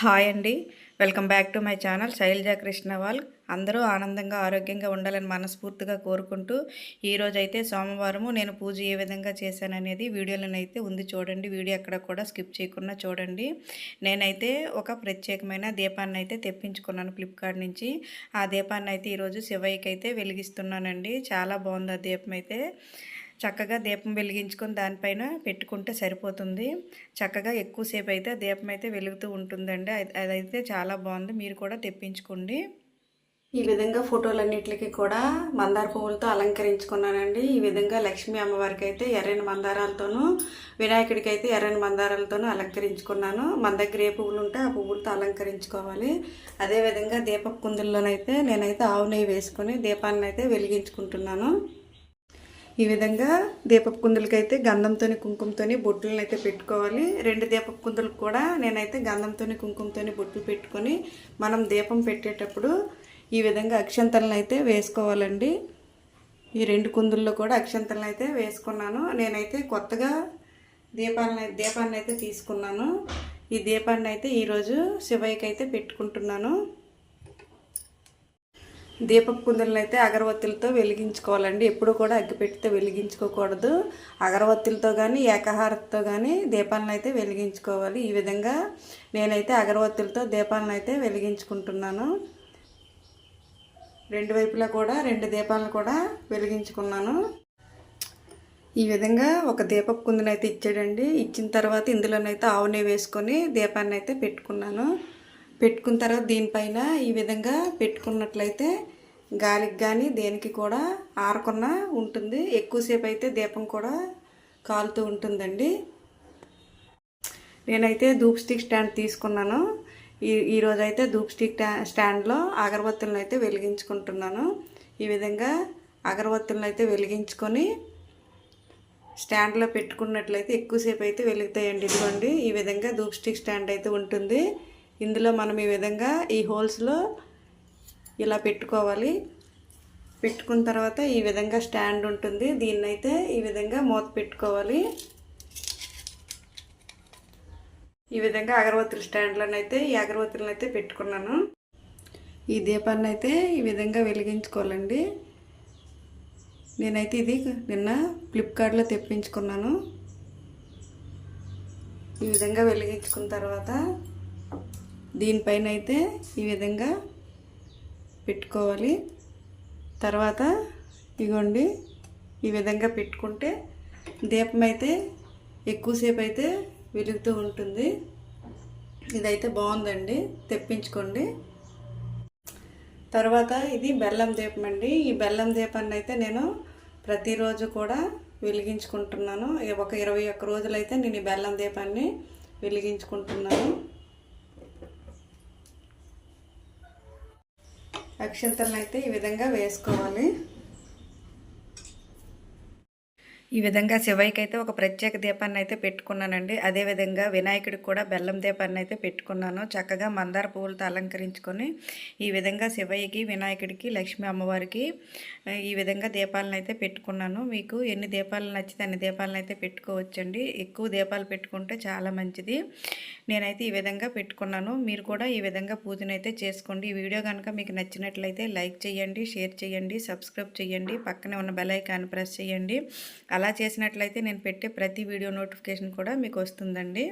Hi అండి. Welcome back to my channel Shailaja Krishnawal. అందరూ ఆనందంగా ఆరోగ్యంగా ఉండాలని మనస్ఫూర్తిగా కోరుకుంటూ ఈరోజు అయితే సోమవారము. నేను పూజ ఏ విధంగా చేశాననేది వీడియోలోనైతే ఉంది చూడండి. వీడియో ఎక్కడ కూడా స్కిప్ చేయకుండా చూడండి. నేనైతే ఒక ప్రత్యేకమైన దీపాన్ని అయితే తెప్పించుకున్నాను ఫ్లిప్కార్ట్ నుంచి. ఆ దీపాన్ని అయితే ఈరోజు శివయ్యకి అయితే వెలిగిస్తున్నానండి. చాలా బాగుంది ఆ దీపం అయితే చక్కగా దీపం వెలిగించుకొని దానిపైన పెట్టుకుంటే సరిపోతుంది. చక్కగా ఎక్కువసేపు అయితే దీపం అయితే వెలుగుతూ ఉంటుందండి. అది- అదైతే చాలా బాగుంది. మీరు కూడా తెప్పించుకోండి. ఈ విధంగా ఫోటోలన్నిటికి కూడా మందార పువ్వులతో అలంకరించుకున్నానండి. ఈ విధంగా లక్ష్మీ అమ్మవారికి అయితే ఎర్రని మందారాలతోనూ వినాయకుడికి అయితే ఎర్రని మందారాలతోనూ అలంకరించుకున్నాను. మన దగ్గర ఏ పువ్వులు ఉంటే ఆ పువ్వులతో అలంకరించుకోవాలి. అదేవిధంగా దీప కుందుల్లోనైతే నేనైతే ఆవు నెయ్యి వేసుకొని దీపాన్ని అయితే వెలిగించుకుంటున్నాను. ఈ విధంగా దీపపు కుందులకైతే గంధంతోని కుంకుమతోని బొట్టులను అయితే పెట్టుకోవాలి. రెండు దీపపు కుందులకు కూడా నేనైతే గంధంతోని కుంకుమతో బొట్లు పెట్టుకొని మనం దీపం పెట్టేటప్పుడు ఈ విధంగా అక్షంతలను అయితే వేసుకోవాలండి. ఈ రెండు కుందుల్లో కూడా అక్షంతలను అయితే వేసుకున్నాను. నేనైతే కొత్తగా దీపాలను దీపాన్ని అయితే తీసుకున్నాను. ఈ దీపాన్ని అయితే ఈరోజు శివయ్యకి అయితే పెట్టుకుంటున్నాను. దీపపు కుందులను అయితే అగరవత్తులతో వెలిగించుకోవాలండి. ఎప్పుడు కూడా అగ్గిపెట్టితో వెలిగించుకోకూడదు. అగరవత్తులతో కానీ ఏకహారతో కానీ దీపాలను అయితే వెలిగించుకోవాలి. ఈ విధంగా నేనైతే అగరవత్తులతో దీపాలను అయితే వెలిగించుకుంటున్నాను. రెండు వైపులా కూడా రెండు దీపాలను కూడా వెలిగించుకున్నాను. ఈ విధంగా ఒక దీపపు కుందునైతే ఇచ్చాడండి. ఇచ్చిన తర్వాత ఇందులోనైతే ఆవు నెయ్యి వేసుకొని దీపాన్ని అయితే పెట్టుకున్నాను. పెట్టుకున్న తర్వాత దీనిపైన ఈ విధంగా పెట్టుకున్నట్లయితే గాలికి కానీ దేనికి కూడా ఆరకుండా ఉంటుంది. ఎక్కువసేపు అయితే దీపం కూడా కాలుతూ ఉంటుందండి. నేనైతే ధూప్ స్టిక్ స్టాండ్ తీసుకున్నాను. ఈ ఈరోజు అయితే ధూప్ స్టిక్ స్టాండ్లో అగరబత్తులను అయితే వెలిగించుకుంటున్నాను. ఈ విధంగా అగరబత్తులను అయితే వెలిగించుకొని స్టాండ్లో పెట్టుకున్నట్లయితే ఎక్కువసేపు అయితే వెలుగుతాయండి. ఇదిగోండి ఈ విధంగా ధూప్ స్టిక్ స్టాండ్ అయితే ఉంటుంది. ఇందులో మనం ఈ విధంగా ఈ హోల్స్లో ఇలా పెట్టుకోవాలి. పెట్టుకున్న తర్వాత ఈ విధంగా స్టాండ్ ఉంటుంది. దీన్నైతే ఈ విధంగా మూత పెట్టుకోవాలి. ఈ విధంగా అగరబత్తుల స్టాండ్లను అయితే ఈ అగరబత్తులను అయితే పెట్టుకున్నాను. ఈ దీపాన్ని అయితే ఈ విధంగా వెలిగించుకోవాలండి. నేనైతే ఇది నిన్న ఫ్లిప్కార్ట్లో తెప్పించుకున్నాను. ఈ విధంగా వెలిగించుకున్న తర్వాత దీనిపైన అయితే ఈ విధంగా పెట్టుకోవాలి. తర్వాత ఇగోండి ఈ విధంగా పెట్టుకుంటే దీపం అయితే ఎక్కువసేపు అయితే వెలుగుతూ ఉంటుంది. ఇదైతే బాగుందండి తెప్పించుకోండి. తర్వాత ఇది బెల్లం దీపం అండి ఈ బెల్లం దీపాన్ని అయితే నేను ప్రతిరోజు కూడా వెలిగించుకుంటున్నాను. ఒక ఇరవై ఒక్క రోజులైతే నేను ఈ బెల్లం దీపాన్ని వెలిగించుకుంటున్నాను. అక్షంతలను అయితే ఈ విధంగా వేసుకోవాలి. ఈ విధంగా శివయ్యకి అయితే ఒక ప్రత్యేక దీపాన్ని అయితే పెట్టుకున్నానండి అదేవిధంగా వినాయకుడికి కూడా బెల్లం దీపాన్ని అయితే పెట్టుకున్నాను. చక్కగా మందార పువ్వులతో అలంకరించుకొని ఈ విధంగా శివయ్యకి వినాయకుడికి లక్ష్మీ అమ్మవారికి ఈ విధంగా దీపాలను అయితే పెట్టుకున్నాను. మీకు ఎన్ని దీపాలు నచ్చితే అన్ని దీపాలను అయితే పెట్టుకోవచ్చండి. ఎక్కువ దీపాలు పెట్టుకుంటే చాలా మంచిది. నేనైతే ఈ విధంగా పెట్టుకున్నాను. మీరు కూడా ఈ విధంగా పూజను అయితే చేసుకోండి. ఈ వీడియో కనుక మీకు నచ్చినట్లయితే లైక్ చేయండి షేర్ చేయండి సబ్స్క్రైబ్ చేయండి పక్కనే ఉన్న బెల్ ఐకాన్ ప్రెస్ చేయండి. అలా చేసినట్లయితే నేను పెట్టే ప్రతి వీడియో నోటిఫికేషన్ కూడా మీకు వస్తుందండి.